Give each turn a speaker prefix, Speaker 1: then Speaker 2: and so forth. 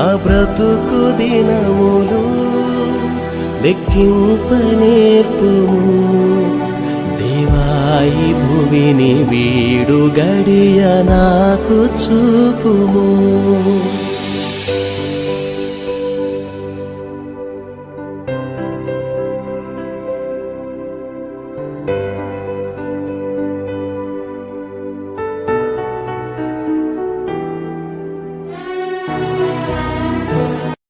Speaker 1: నా బ్రతుకు దినములు లెక్కింప నేర్పుము. దేవాయి భూమిని వీడు గడియ నాకు చూపుము. thank you